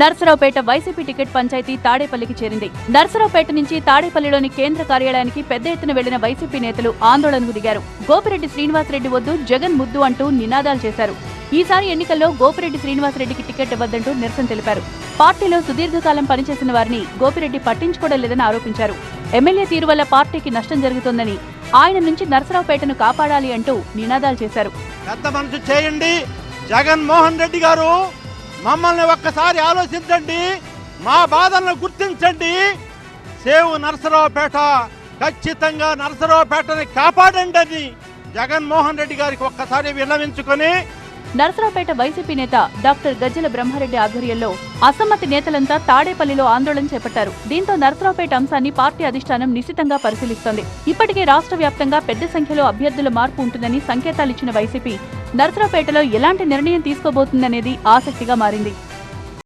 Narasaraopet YCP ticket పంచాయతీ తాడేపల్లికి చేరింది. నర్సరావుపేట నుంచి తాడేపల్లిలోని కేంద్ర కార్యాలయానికి పెద్ద ఎత్తున వెళ్ళిన వైసీపీ నేతలు ఆందోళనకు దిగారు. గోపిరెడ్డి శ్రీనివాసరెడ్డి వద్దు జగన్ ముద్దు అంటూ నినాదాలు చేశారు. ఈసారి ఎన్నికల్లో గోపిరెడ్డి శ్రీనివాసరెడ్డికి టికెట్ ఇవ్వద్దంటూ నిరసన తెలిపారు. పార్టీలో సుదీర్ఘకాలం పనిచేసిన వారిని గోపిరెడ్డి పట్టించుకోవడం లేదని ఆరోపించారు. ఎమ్మెల్యే తీరు వల్ల పార్టీకి నష్టం జరుగుతోందని ఆయన నుంచి నర్సరావుపేటను కాపాడాలి అంటూ నినాదాలు చేశారు. పెద్ద మనసు చేయండి. జగన్మోహన్ రెడ్డి గారు మమ్మల్ని ఒక్కసారి ఆలోచించండి. మా బాధలను గుర్తించండి. సేవు నరసరావుపేట ఖచ్చితంగా నరసరావుపేటని కాపాడండి అని జగన్మోహన్ రెడ్డి గారికి ఒక్కసారి విన్నవించుకొని నరసరావుపేట వైసీపీ నేత డాక్టర్ గజ్జల బ్రహ్మారెడ్డి ఆధ్వర్యంలో అసమ్మతి నేతలంతా తాడేపల్లిలో ఆందోళన చేపట్టారు. దీంతో నరసరావుపేట అంశాన్ని పార్టీ అధిష్టానం నిశితంగా పరిశీలిస్తోంది. ఇప్పటికే రాష్ట్ర వ్యాప్తంగా పెద్ద సంఖ్యలో అభ్యర్థుల మార్పు ఉంటుందని సంకేతాలిచ్చిన వైసీపీ నరసరావుపేటలో ఎలాంటి నిర్ణయం తీసుకోబోతుందనేది ఆసక్తిగా మారింది.